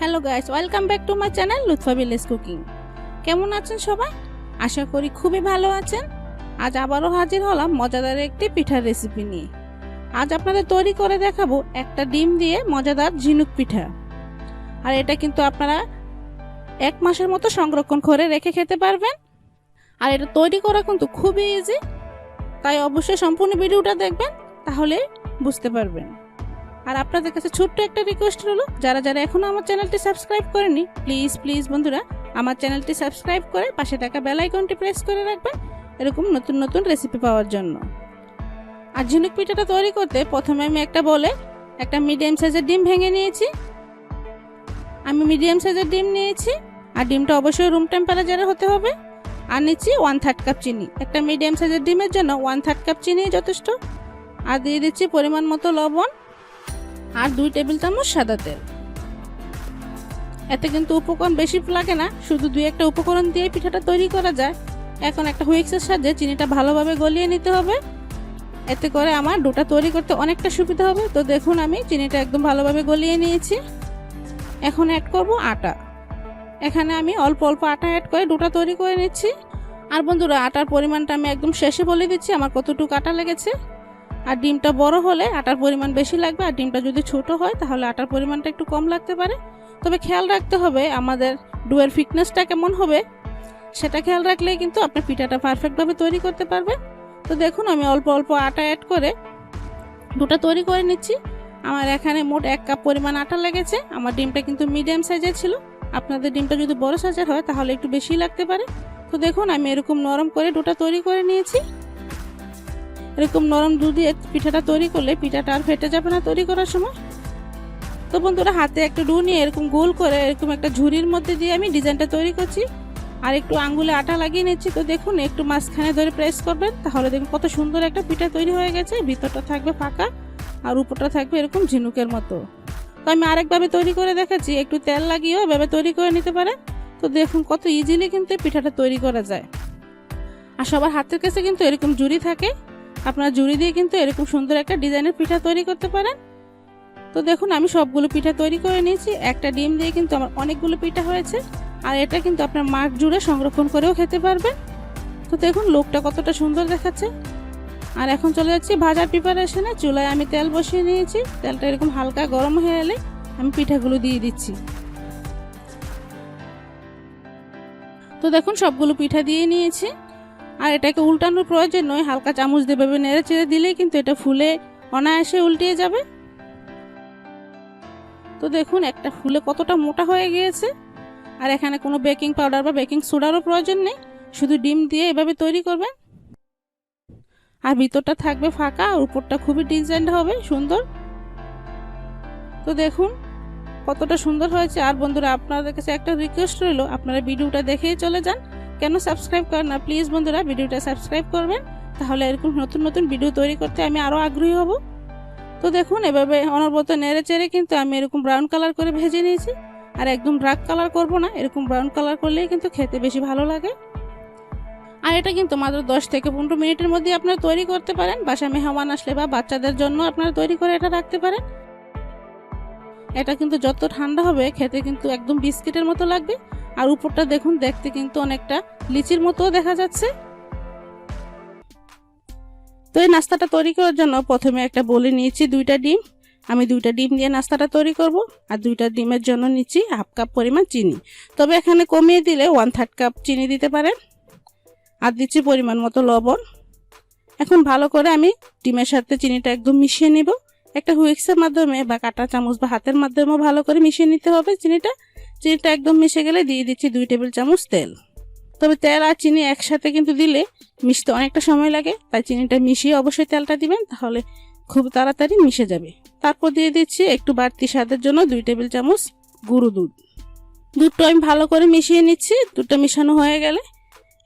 Hello guys, welcome back to my channel Lutfa village cooking. কেমন আছেন সবাই? আশা করি খুবই ভালো আছেন। আজ আবারও হাজির হলাম মজাদার একটি পিঠার রেসিপি নিয়ে। আজ আপনাদের তৈরি করে দেখাবো একটা ডিম দিয়ে মজাদার ঝিনুক পিঠা। আর এটা কিন্তু আপনারা এক মাসের মতো সংরক্ষণ করে রেখে খেতে পারবেন। আর এটা তৈরি করা কিন্তু খুবই ইজি তাই অবশ্যই সম্পূর্ণ ভিডিওটা দেখবেন, তাহলে বুঝতে পারবেন। আর আপনাদের কাছে ছোট্ট একটা রিকোয়েস্ট হলো যারা যারা এখনও আমার চ্যানেলটি সাবস্ক্রাইব করেনি প্লিজ প্লিজ বন্ধুরা, আমার চ্যানেলটি সাবস্ক্রাইব করে পাশে থাকা বেল আইকনটি প্রেস করে রাখবেন, এরকম নতুন নতুন রেসিপি পাওয়ার জন্য। আর ঝিনুক পিঠাটা তৈরি করতে প্রথমে আমি একটা বলে একটা মিডিয়াম সাইজের ডিম ভেঙে নিয়েছি। আমি মিডিয়াম সাইজের ডিম নিয়েছি, আর ডিমটা অবশ্যই রুম টেম্পারেচারে হতে হবে। আর নিচ্ছি ওয়ান থার্ড কাপ চিনি। একটা মিডিয়াম সাইজের ডিমের জন্য ওয়ান থার্ড কাপ চিনি যথেষ্ট। আর দিয়ে দিচ্ছি পরিমাণ মতো লবণ। আর দুই টেবিল চামচ সাদা তেল। এতে কিন্তু উপকরণ বেশি লাগে না, শুধু দুই একটা উপকরণ দিয়ে পিঠাটা তৈরি করা যায়। এখন একটা হুইক্সের সাহায্যে চিনিটা ভালোভাবে গলিয়ে নিতে হবে। এতে করে আমার ডোটা তৈরি করতে অনেকটা সুবিধা হবে। তো দেখুন আমি চিনিটা একদম ভালোভাবে গলিয়ে নিয়েছি। এখন অ্যাড করব আটা। এখানে আমি অল্প অল্প আটা অ্যাড করে ডোটা তৈরি করে নিচ্ছি। আর বন্ধুরা, আটার পরিমাণটা আমি একদম শেষে বলে দিচ্ছি, আমার কতটুকু আটা লেগেছে। আর ডিমটা বড় হলে আটার পরিমাণ বেশি লাগবে, আর ডিমটা যদি ছোট হয় তাহলে আটার পরিমাণটা একটু কম লাগতে পারে। তবে খেয়াল রাখতে হবে আমাদের ডুয়ের ফিটনেসটা কেমন হবে, সেটা খেয়াল রাখলে কিন্তু আপনার পিঠাটা পারফেক্টভাবে তৈরি করতে পারবে। তো দেখুন, আমি অল্প অল্প আটা অ্যাড করে দুটা তৈরি করে নিচ্ছি। আমার এখানে মোট এক কাপ পরিমাণ আটা লেগেছে। আমার ডিমটা কিন্তু মিডিয়াম সাইজের ছিল। আপনাদের ডিমটা যদি বড় সাইজের হয় তাহলে একটু বেশি লাগতে পারে। তো দেখুন, আমি এরকম নরম করে দুটা তৈরি করে নিয়েছি। এরকম নরম দুধ দিয়ে পিঠাটা তৈরি করলে পিঠাটা আর ফেটে যাবে না তৈরি করার সময়। তো বন্ধুরা, হাতে একটা ডু নিয়ে এরকম গোল করে এরকম একটা ঝুড়ির মধ্যে দিয়ে আমি ডিজাইনটা তৈরি করছি। আর একটু আঙ্গুলে আটা লাগিয়ে নিচ্ছি। তো দেখুন, একটু মাঝখানে ধরে প্রেস করবেন, তাহলে দেখুন কত সুন্দর একটা পিঠা তৈরি হয়ে গেছে। ভিতরটা থাকবে ফাঁকা আর উপরটা থাকবে এরকম ঝিনুকের মতো। তো আমি আরেকভাবে তৈরি করে দেখাচ্ছি। একটু তেল লাগিয়েও এভাবে তৈরি করে নিতে পারেন। তো দেখুন কত ইজিলি কিন্তু পিঠাটা তৈরি করা যায়। আর সবার হাতের কাছে কিন্তু এরকম জুড়ি থাকে। আপনার জুড়ি দিয়ে কিন্তু এরকম সুন্দর একটা ডিজাইনের পিঠা তৈরি করতে পারেন। তো দেখুন, আমি সবগুলো পিঠা তৈরি করে নিয়েছি। একটা ডিম দিয়ে কিন্তু আমার অনেকগুলো পিঠা হয়েছে। আর এটা কিন্তু আপনার মাঠ জুড়ে সংরক্ষণ করেও খেতে পারবেন। তো দেখুন, লোকটা কতটা সুন্দর দেখাচ্ছে। আর এখন চলে যাচ্ছি ভাজার প্রিপারেশনে চুলায় আমি তেল বসিয়ে নিয়েছি। তেলটা এরকম হালকা গরম হয়ে এলে আমি পিঠাগুলো দিয়ে দিচ্ছি। তো দেখুন, সবগুলো পিঠা দিয়ে নিয়েছি। আর এটাকে উল্টানোর প্রয়োজন নয়, হালকা চামচ দিয়ে ভেবে নেড়ে চেড়ে দিলেই কিন্তু এটা ফুলে অনায়াসে উল্টিয়ে যাবে। তো দেখুন, একটা ফুলে কতটা মোটা হয়ে গিয়েছে। আর এখানে কোনো বেকিং পাউডার বা বেকিং সোডারও প্রয়োজন নেই, শুধু ডিম দিয়ে এভাবে তৈরি করবেন। আর ভিতরটা থাকবে ফাঁকা, আর উপরটা খুবই ডিজাইন হবে, সুন্দর। তো দেখুন, কতটা সুন্দর হয়েছে। আর বন্ধুরা, আপনাদের কাছে একটা রিকোয়েস্ট রইল, আপনারা ভিডিওটা দেখেই চলে যান। কেন সাবস্ক্রাইব করেন না? প্লিজ বন্ধুরা, ভিডিওটা সাবস্ক্রাইব করবেন, তাহলে এরকম নতুন নতুন ভিডিও তৈরি করতে আমি আরও আগ্রহী হব। তো দেখুন, এভাবে অনবরত নেড়ে চেড়ে কিন্তু আমি এরকম ব্রাউন কালার করে ভেজে নিয়েছি। আর একদম ডার্ক কালার করব না, এরকম ব্রাউন কালার করলেই কিন্তু খেতে বেশি ভালো লাগে। আর এটা কিন্তু মাত্র দশ থেকে পনেরো মিনিটের মধ্যে আপনারা তৈরি করতে পারেন। বাসা মেহমান আসলে বা বাচ্চাদের জন্য আপনারা তৈরি করে এটা রাখতে পারেন। এটা কিন্তু যত ঠান্ডা হবে, খেতে কিন্তু একদম বিস্কিটের মতো লাগবে। আর উপরটা দেখুন, দেখতে কিন্তু অনেকটা লিচির মতোও দেখা যাচ্ছে। তো এই নাস্তাটা তৈরি করার জন্য প্রথমে একটা বলে নিয়েছি দুইটা ডিম। আমি দুইটা ডিম দিয়ে নাস্তাটা তৈরি করব আর দুইটা ডিমের জন্য নিচ্ছি হাফ কাপ পরিমাণ চিনি। তবে এখানে কমিয়ে দিলে ওয়ান থার্ড কাপ চিনি দিতে পারেন। আর দিচ্ছি পরিমাণ মতো লবণ। এখন ভালো করে আমি ডিমের সাথে চিনিটা একদম মিশিয়ে নিব। একটা হুইক্সের মাধ্যমে বা কাটা চামচ বা হাতের মাধ্যমেও ভালো করে মিশিয়ে নিতে হবে চিনিটা। চিনিটা একদম মিশে গেলে দিয়ে দিচ্ছি দুই টেবিল চামচ তেল। তবে তেল আর চিনি একসাথে কিন্তু দিলে মিশতে অনেকটা সময় লাগে, তাই চিনিটা মিশিয়ে অবশ্যই তেলটা দিবেন, তাহলে খুব তাড়াতাড়ি মিশে যাবে। তারপর দিয়ে দিচ্ছি একটু বাড়তি স্বাদের জন্য দুই টেবিল চামচ গুঁড়ো দুধ। দুধটা আমি ভালো করে মিশিয়ে নিচ্ছি, দুধটা মিশানো হয়ে গেলে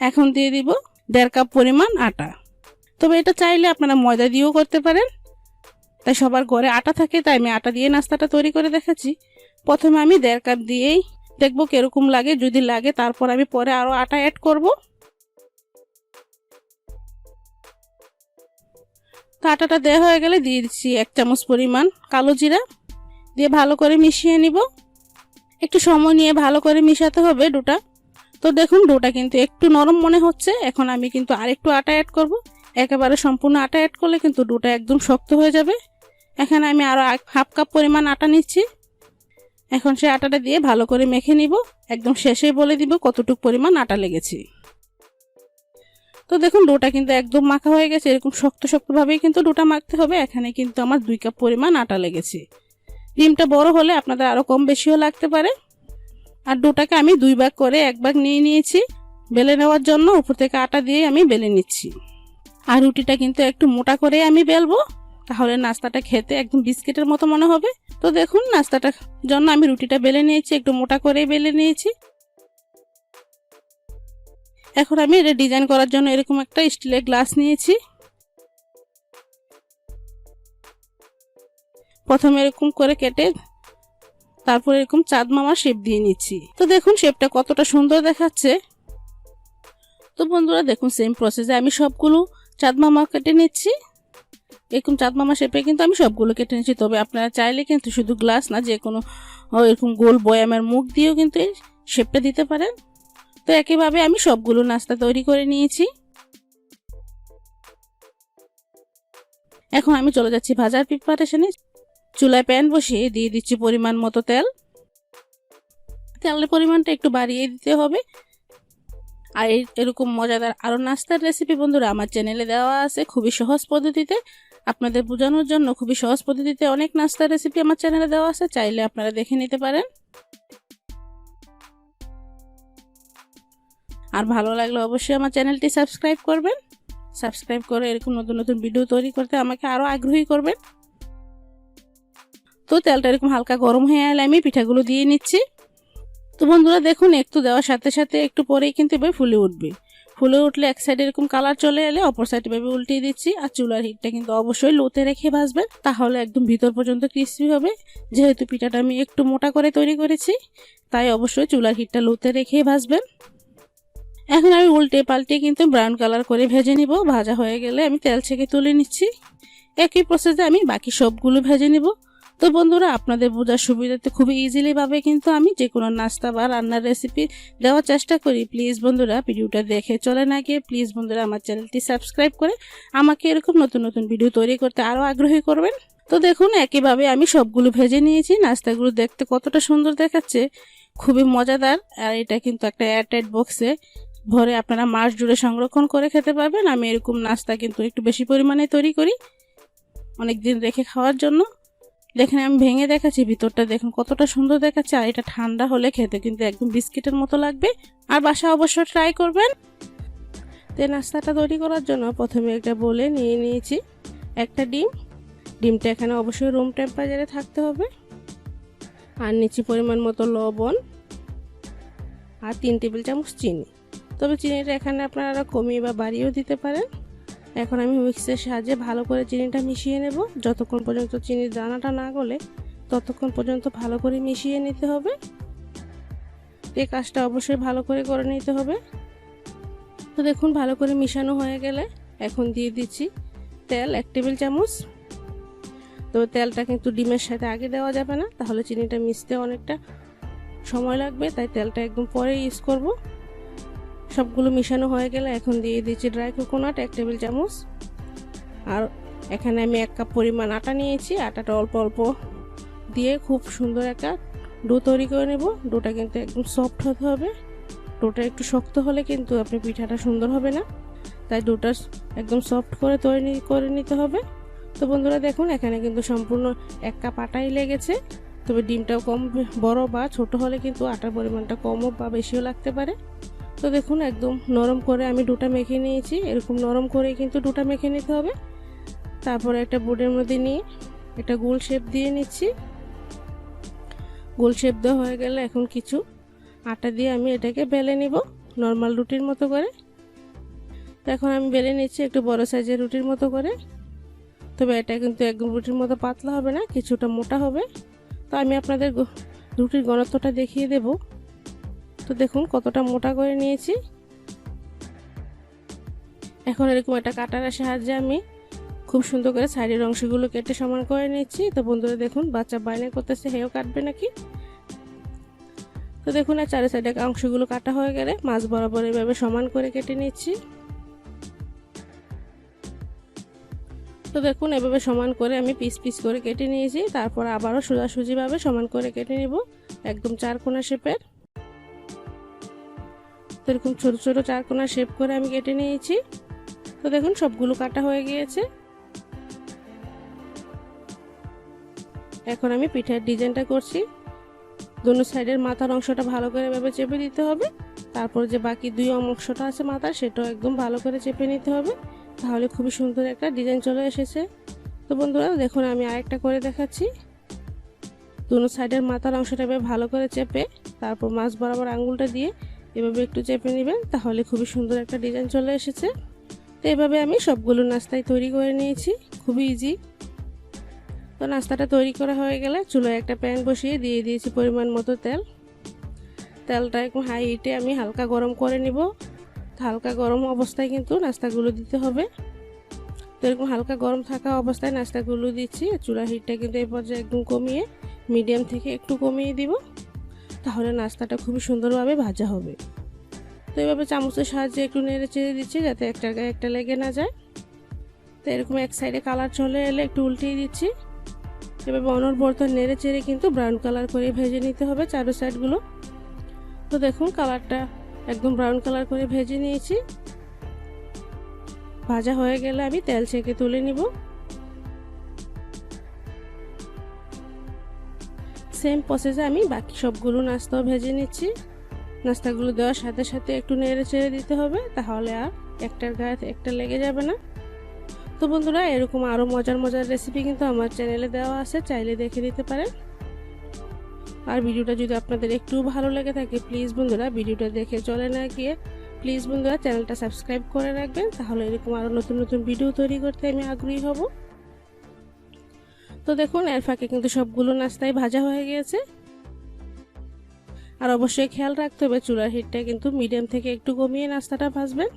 এখন দিয়ে দিব দেড় কাপ পরিমাণ আটা। তবে এটা চাইলে আপনারা ময়দা দিয়েও করতে পারেন, তাই সবার ঘরে আটা থাকে, তাই আমি আটা দিয়ে নাস্তাটা তৈরি করে দেখাচ্ছি। প্রথমে আমি দেড় কাপ দিয়েই দেখব কীরকম লাগে, যদি লাগে তারপর আমি পরে আরও আটা অ্যাড করব। তো আটাটা দেওয়া হয়ে গেলে দিয়ে দিচ্ছি এক চামচ পরিমাণ কালো জিরা। দিয়ে ভালো করে মিশিয়ে নিব। একটু সময় নিয়ে ভালো করে মিশাতে হবে ডোটা। তো দেখুন ডোটা কিন্তু একটু নরম মনে হচ্ছে। এখন আমি কিন্তু আরেকটু আটা অ্যাড করব। একেবারে সম্পূর্ণ আটা অ্যাড করলে কিন্তু ডোটা একদম শক্ত হয়ে যাবে। এখানে আমি আরও হাফ কাপ পরিমাণ আটা নিচ্ছি। এখন সে আটাটা দিয়ে ভালো করে মেখে নিব। একদম শেষে বলে দিব কতটুকু পরিমাণ আটা লেগেছে। তো দেখুন, ডোটা কিন্তু একদম মাখা হয়ে গেছে। এরকম শক্ত, শক্তভাবেই কিন্তু ডোটা মাখতে হবে। এখানে কিন্তু আমার দুই কাপ পরিমাণ আটা লেগেছে। ডিমটা বড় হলে আপনাদের আরও কম বেশিও লাগতে পারে। আর ডোটাকে আমি দুই ভাগ করে এক ভাগ নিয়ে নিয়েছি। বেলে নেওয়ার জন্য উপর থেকে আটা দিয়ে আমি বেলে নিচ্ছি। আর রুটিটা কিন্তু একটু মোটা করে আমি বেলবো। তাহলে নাস্তাটা খেতে একদম বিস্কিটের মতো মনে হবে। তো দেখুন নাস্তাটার জন্য আমি রুটিটা বেলে নিয়েছি, একটু মোটা করে বেলে নিয়েছি। এখন আমি এটা ডিজাইন করার জন্য এরকম একটা স্টিলের গ্লাস নিয়েছি। প্রথমে এরকম করে কেটে তারপর এরকম চাঁদ মামার শেপ দিয়ে নিচ্ছি। তো দেখুন শেপটা কতটা সুন্দর দেখাচ্ছে। তো বন্ধুরা, দেখুন সেম প্রসেসে আমি সবগুলো চাঁদ মামা কেটে নিচ্ছি। এরকম চাঁদ মামা শেপে কিন্তু আমি সবগুলো কেটে নিচ্ছি তবে আপনারা চাইলে কিন্তু শুধু গ্লাস না, যে কোনো এরকম গোল বয়ামের মুখ দিয়েও কিন্তু এই শেপটা দিতে পারেন। তো একইভাবে আমি সবগুলো নাস্তা তৈরি করে নিয়েছি। এখন আমি চলে যাচ্ছি ভাজার প্রিপারেশনে। চুলায় প্যান বসিয়ে দিয়ে দিচ্ছি পরিমাণ মতো তেল। তেলের পরিমাণটা একটু বাড়িয়ে দিতে হবে। আর এরকম মজাদার আরও নাস্তার রেসিপি বন্ধুরা আমার চ্যানেলে দেওয়া আছে, খুবই সহজ পদ্ধতিতে। আপনাদের বোঝানোর জন্য খুবই সহজ পদ্ধতিতে অনেক নাস্তার রেসিপি আমার চ্যানেলে দেওয়া আছে, চাইলে আপনারা দেখে নিতে পারেন। আর ভালো লাগলে অবশ্যই আমার চ্যানেলটি সাবস্ক্রাইব করবেন। সাবস্ক্রাইব করে এরকম নতুন নতুন ভিডিও তৈরি করতে আমাকে আরও আগ্রহী করবেন। তো তেলটা এরকম হালকা গরম হয়ে এলে আমি পিঠাগুলো দিয়ে নিচ্ছি। তো বন্ধুরা দেখুন, একটু দেওয়ার সাথে সাথে একটু পরেই কিন্তু এবার ফুলে উঠবে। ফুলে উঠলে এক সাইডে এরকম কালার চলে এলে অপর সাইডে ভাবে উল্টিয়ে দিচ্ছি আর চুলার হিটটা কিন্তু অবশ্যই লোতে রেখে ভাজবেন, তাহলে একদম ভিতর পর্যন্ত ক্রিস্পি হবে। যেহেতু পিঠাটা আমি একটু মোটা করে তৈরি করেছি, তাই অবশ্যই চুলার হিটটা লোতে রেখে ভাজবেন। এখন আমি উল্টে পাল্টে কিন্তু ব্রাউন কালার করে ভেজে নিব। ভাজা হয়ে গেলে আমি তেল ছেঁকে তুলে নিচ্ছি। একই প্রসেসে আমি বাকি সবগুলো ভেজে নিব। তো বন্ধুরা, আপনাদের বোঝার সুবিধাতে খুবই ইজিলি ভাবে কিন্তু আমি যে কোনো নাস্তা বা রান্নার রেসিপি দেওয়ার চেষ্টা করি। প্লিজ বন্ধুরা, ভিডিওটা দেখে চলে না গিয়ে প্লিজ বন্ধুরা, আমার চ্যানেলটি সাবস্ক্রাইব করে আমাকে এরকম নতুন নতুন ভিডিও তৈরি করতে আরও আগ্রহী করবেন। তো দেখুন, একইভাবে আমি সবগুলো ভেজে নিয়েছি। নাস্তাগুলো দেখতে কতটা সুন্দর দেখাচ্ছে, খুবই মজাদার। আর এটা কিন্তু একটা এয়ারটাইট বক্সে ভরে আপনারা মাস জুড়ে সংরক্ষণ করে খেতে পারবেন। আমি এরকম নাস্তা কিন্তু একটু বেশি পরিমাণে তৈরি করি অনেক দিন রেখে খাওয়ার জন্য। দেখেন, আমি ভেঙে দেখাচ্ছি, ভিতরটা দেখুন কতটা সুন্দর দেখাচ্ছে, আর এটা ঠান্ডা হলে খেতে কিন্তু একদম বিস্কিটের মতো লাগবে। আর বাসা অবশ্যই ট্রাই করবেন। তো নাস্তাটা তৈরি করার জন্য প্রথমে একটা বলে নিয়ে নিয়েছি একটা ডিম। ডিমটা এখানে অবশ্যই রুম টেম্পারেচারে থাকতে হবে। আর নিচে পরিমাণ মতো লবণ আর তিন টেবিল চামচ চিনি। তবে চিনিটা এখানে আপনারা কমিয়ে বা বাড়িয়েও দিতে পারেন। এখন আমি মিক্সের সাহায্যে ভালো করে চিনিটা মিশিয়ে নেব। যতক্ষণ পর্যন্ত চিনির দানাটা না গলে, ততক্ষণ পর্যন্ত ভালো করে মিশিয়ে নিতে হবে। এই কাজটা অবশ্যই ভালো করে করে নিতে হবে। তো দেখুন, ভালো করে মিশানো হয়ে গেলে এখন দিয়ে দিচ্ছি তেল, এক টেবিল চামচ। তবে তেলটা কিন্তু ডিমের সাথে আগে দেওয়া যাবে না, তাহলে চিনিটা মিশতে অনেকটা সময় লাগবে, তাই তেলটা একদম পরে ইউজ করব। সবগুলো মিশানো হয়ে গেলে এখন দিয়ে দিচ্ছি ড্রাই কোকোনাট, এক টেবিল চামচ। আর এখানে আমি এক কাপ পরিমাণ আটা নিয়েছি। আটাটা অল্প অল্প দিয়ে খুব সুন্দর একটা ডো তৈরি করে নেব। ডোটা কিন্তু একদম সফট হতে হবে। ডোটা একটু শক্ত হলে কিন্তু আপনি পিঠাটা সুন্দর হবে না। তাই ডোটা একদম সফট করে তৈরি করে নিতে হবে। তো বন্ধুরা দেখুন, এখানে কিন্তু সম্পূর্ণ এক কাপ আটাই লেগেছে। তবে ডিমটাও কম বড় বা ছোট হলে কিন্তু আটার পরিমাণটা কমও বা বেশিও লাগতে পারে। তো দেখুন, একদম নরম করে আমি দুটা মেখে নিয়েছি। এরকম নরম করে কিন্তু দুটা মেখে নিতে হবে। তারপরে একটা বোর্ডের মধ্যে নিয়ে একটা গোল শেপ দিয়ে নিচ্ছি। গোল শেপ দেওয়া হয়ে গেলে এখন কিছু আটা দিয়ে আমি এটাকে বেলে নিব, নর্মাল রুটির মতো করে। তো এখন আমি বেলে নিচ্ছি একটু বড় সাইজের রুটির মতো করে। তবে এটা কিন্তু একদম রুটির মতো পাতলা হবে না, কিছুটা মোটা হবে। তো আমি আপনাদের রুটির ঘনত্বটা দেখিয়ে দেবো। তো দেখুন কতটা মোটা করে নিয়েছি। এখন এরকম একটা কাটারের সাহায্যে আমি খুব সুন্দর করে সাইডের অংশগুলো কেটে সমান করে নিচ্ছি। তো বন্ধুরা দেখুন, বাচ্চা বাইনা করতেছে, হেও কাটবে নাকি? তো দেখুন, আর চারি সাইডে অংশগুলো কাটা হয়ে গেলে মাছ বরাবর এভাবে সমান করে কেটে নিচ্ছি। তো দেখুন, এভাবে সমান করে আমি পিস পিস করে কেটে নিয়েছি। তারপর আবারও সোজাসুজিভাবে সমান করে কেটে নেব, একদম চার কোনা শেপের। তো এরকম ছোটো ছোটো চার কোনা শেপ করে আমি কেটে নিয়েছি। তো দেখুন, সবগুলো কাটা হয়ে গিয়েছে। এখন আমি পিঠার ডিজাইনটা করছি। দুনো সাইডের মাথার অংশটা ভালো করে এভাবে চেপে দিতে হবে। তারপর যে বাকি দুই অংশটা আছে মাথার, সেটাও একদম ভালো করে চেপে নিতে হবে। তাহলে খুবই সুন্দর একটা ডিজাইন চলে এসেছে। তো বন্ধুরা, দেখুন, আমি আরেকটা করে দেখাচ্ছি। দুনো সাইডের মাথার অংশটা এভাবে ভালো করে চেপে, তারপর মাছ বরাবর আঙুলটা দিয়ে এভাবে একটু চেপে নেবেন, তাহলে খুবই সুন্দর একটা ডিজাইন চলে এসেছে। তো এভাবে আমি সবগুলো নাস্তায় তৈরি করে নিয়েছি, খুবই ইজি তো নাস্তাটা তৈরি করা হয়ে গেলে চুলোয় একটা প্যান বসিয়ে দিয়ে দিয়েছি পরিমাণ মতো তেল। তেলটা একটু হাই হিটে আমি হালকা গরম করে নিব। হালকা গরম অবস্থায় কিন্তু নাস্তাগুলো দিতে হবে। তো এরকম হালকা গরম থাকা অবস্থায় নাস্তাগুলো দিচ্ছি চুলার হিটটা কিন্তু এই পর্যায়ে একদম কমিয়ে মিডিয়াম থেকে একটু কমিয়ে দিব। তাহলে নাস্তাটা খুবই সুন্দরভাবে ভাজা হবে। তো এভাবে চামচের সাহায্যে একটু নেড়ে চেড়ে দিচ্ছি যাতে একটা গায়ে একটা লেগে না যায়। তো এরকম এক সাইডে কালার চলে এলে একটু উল্টিয়ে দিচ্ছি। এভাবে অনর্বর্ত নেড়ে চেড়ে কিন্তু ব্রাউন কালার করে ভেজে নিতে হবে চারো সাইডগুলো। তো দেখুন কালারটা একদম ব্রাউন কালার করে ভেজে নিয়েছি। ভাজা হয়ে গেলে আমি তেল ছেঁকে তুলে নিব। সেম প্রসেসে আমি বাকি সবগুলো নাস্তাও ভেজে নিচ্ছি। নাস্তাগুলো দেওয়ার সাথে সাথে একটু নেড়ে চেড়ে দিতে হবে, তাহলে আর একটার গায়ে একটা লেগে যাবে না। তো বন্ধুরা, এরকম আরও মজার মজার রেসিপি কিন্তু আমার চ্যানেলে দেওয়া আছে, চাইলে দেখে নিতে পারেন। আর ভিডিওটা যদি আপনাদের একটু ভালো লেগে থাকে প্লিজ বন্ধুরা, ভিডিওটা দেখে চলে না গিয়ে প্লিজ বন্ধুরা চ্যানেলটা সাবস্ক্রাইব করে রাখবেন, তাহলে এরকম আরও নতুন নতুন ভিডিও তৈরি করতে আমি আগ্রহী হব। তো দেখুন, এর ফাঁকে কিন্তু সবগুলো নাস্তায় ভাজা হয়ে গিয়েছে। আর অবশ্যই খেয়াল রাখতে হবে, চুলার হিটটা কিন্তু মিডিয়াম থেকে একটু কমিয়ে নাস্তাটা ভাজবেন।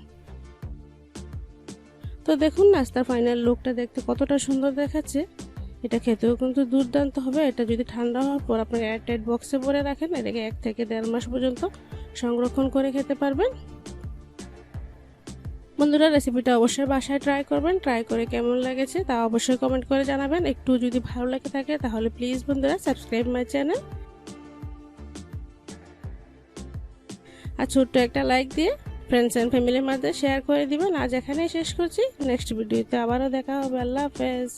তো দেখুন, নাস্তার ফাইনাল লুকটা দেখতে কতটা সুন্দর দেখাচ্ছে। এটা খেতেও কিন্তু দুর্দান্ত হবে। এটা যদি ঠান্ডা হওয়ার পর আপনার এয়ারটাইট বক্সে ভরে রাখেন, এটাকে এক থেকে দেড় মাস পর্যন্ত সংরক্ষণ করে খেতে পারবেন। বন্ধুরা রেসিপিটা অবশ্যই বাসায় ট্রাই করবেন। ট্রাই করে কেমন লেগেছে তা অবশ্যই কমেন্ট করে জানাবেন। একটু যদি ভালো লেগে থাকে তাহলে প্লিজ বন্ধুরা সাবস্ক্রাইব মাই চ্যানেল আর ছোট্ট একটা লাইক দিয়ে ফ্রেন্ডস অ্যান্ড ফ্যামিলির মধ্যে শেয়ার করে দিবেন। আজ এখানেই শেষ করছি। নেক্সট ভিডিওতে আবারও দেখা হবে। আল্লাহ হাফেজ।